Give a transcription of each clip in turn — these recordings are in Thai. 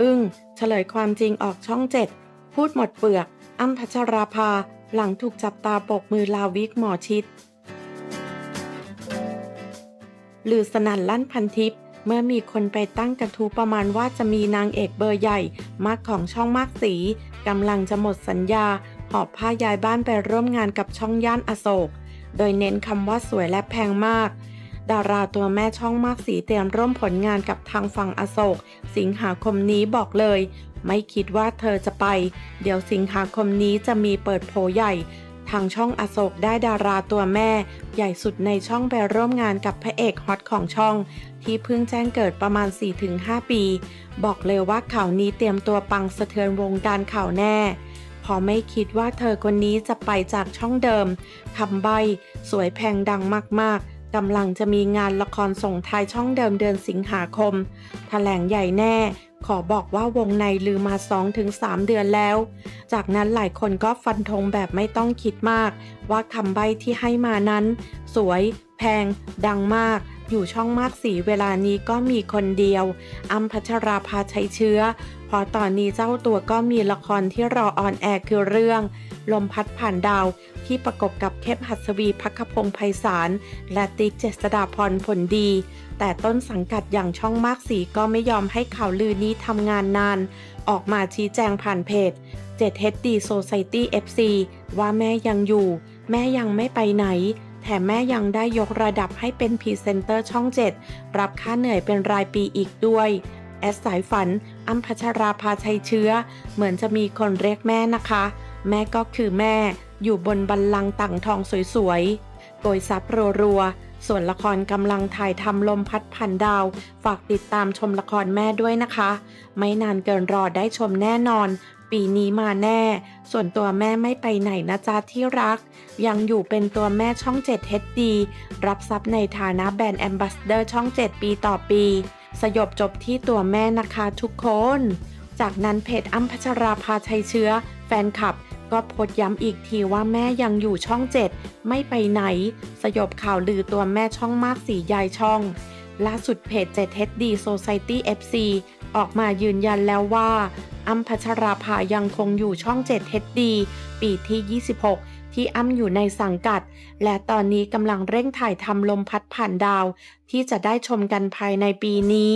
อึ้งเฉลยความจริงออกช่องเจ็ดพูดหมดเปลือก อ้ำพัชราภา หลังถูกจับตาปกมือลาวิกหมอชิดลือสนั่นลั่นพันทิปเมื่อมีคนไปตั้งกระทู้ประมาณว่าจะมีนางเอกเบอร์ใหญ่มากของช่องมากสีกำลังจะหมดสัญญา หอบผ้าย้ายบ้านไปร่วมงานกับช่องย่านอโศก โดยเน้นคำว่าสวยและแพงมาก ดาราตัวแม่ช่องมากสีเตรียมร่วมผลงานกับทางฝั่งอโศก สิงหาคมนี้บอกเลย ไม่คิดว่าเธอจะไป เดี๋ยวสิงหาคมนี้จะมีเปิดโผใหญ่ ทางช่องอโศกได้ดาราตัวแม่ ใหญ่สุดในช่องไปร่วมงานกับพระเอกฮอตของช่อง ที่เพิ่งแจ้งเกิดประมาณ 4-5 ปี บอกเลยว่าข่าวนี้เตรียมตัวปังสะเทือนวงการข่าวแน่พอไม่คิดว่าเธอคนนี้จะไปจากช่องเดิมคำใบ สวยแพงดังมากๆ กำลังจะมีงานละครส่งท้ายช่องเดิมเดือนสิงหาคมแถลงใหญ่แน่ ขอบอกว่าวงในลือมา 2-3 เดือนแล้ว จากนั้นหลายคนก็ฟันธงแบบไม่ต้องคิดมาก ว่าคำใบที่ให้มานั้น สวย แพง ดังมาก อยู่ช่องมากสีเวลานี้ก็มีคนเดียวอัมพัชราภาชัยเชื้อ พอตอนนี้เจ้าตัวก็มีละครที่รอออนแอร์คือเรื่อง ลมพัดผ่านดาวที่ประกบกับเข้มหัสวีพักพงไพศาลและติ๊กเจษดาพรผลดี แต่ต้นสังกัดอย่างช่องมากสีก็ไม่ยอมให้ข่าวลือนี้ทำงานนาน ออกมาชี้แจงผ่านเพจ 7HD Society FC ว่าแม่ยังอยู่ แม่ยังไม่ไปไหน แถมแม่ยังได้ยกระดับให้เป็นพรีเซนเตอร์ช่อง 7 รับค่าเหนื่อยเป็นรายปีอีกด้วย แอดสายฝันอัมพัชราภาชัยเชื้อ เหมือนจะมีคนเรียกแม่นะคะ แม่ก็คือแม่ อยู่บนบัลลังก์ต่างทองสวยๆโกยซับรัวๆ ส่วนละครกำลังถ่ายทำลมพัดผ่านดาว ฝากติดตามชมละครแม่ด้วยนะคะ ไม่นานเกินรอได้ชมแน่นอน ปีนี้มาแน่ ส่วนตัวแม่ไม่ไปไหนนะจ๊ะที่รัก ยังอยู่เป็นตัวแม่ช่อง 7 HD รับทรัพย์ในฐานะแบรนด์แอมบาสเดอร์ช่อง 7 ปีต่อปี สยบจบที่ตัวแม่นะคะทุกคน จากนั้นเพจอ้ำพัชราภาชัยเชื้อ แฟนคลับก็โพสย้ำอีกทีว่าแม่ยังอยู่ช่อง 7 ไม่ไปไหน สยบข่าวลือตัวแม่ช่องมากสียายช่อง ล่าสุดเพจ 7HD Society FC ออกมายืนยันแล้วว่า อ้ำพัชราภายังคงอยู่ช่อง7 HD ปีที่ 26 ที่อ้ำอยู่ในสังกัด และตอนนี้กำลังเร่งถ่ายทำลมพัดผ่านดาว ที่จะได้ชมกันภายในปีนี้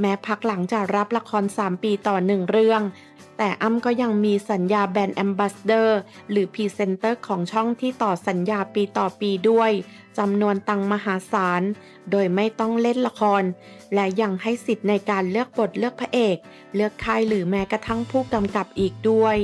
แม้พักหลังจะรับละคร 3 ปีต่อหนึ่งเรื่อง แต่อ้ำก็ยังมีสัญญาแบรนด์แอมบาสเดอร์หรือพรีเซนเตอร์ของช่องที่ต่อสัญญาปีต่อปีด้วยจำนวนตังมหาศาล โดยไม่ต้องเล่นละคร และยังให้สิทธิ์ในการเลือกบทเลือกพระเอก เลือกค่ายหรือแม้กระทั่งผู้กำกับอีกด้วย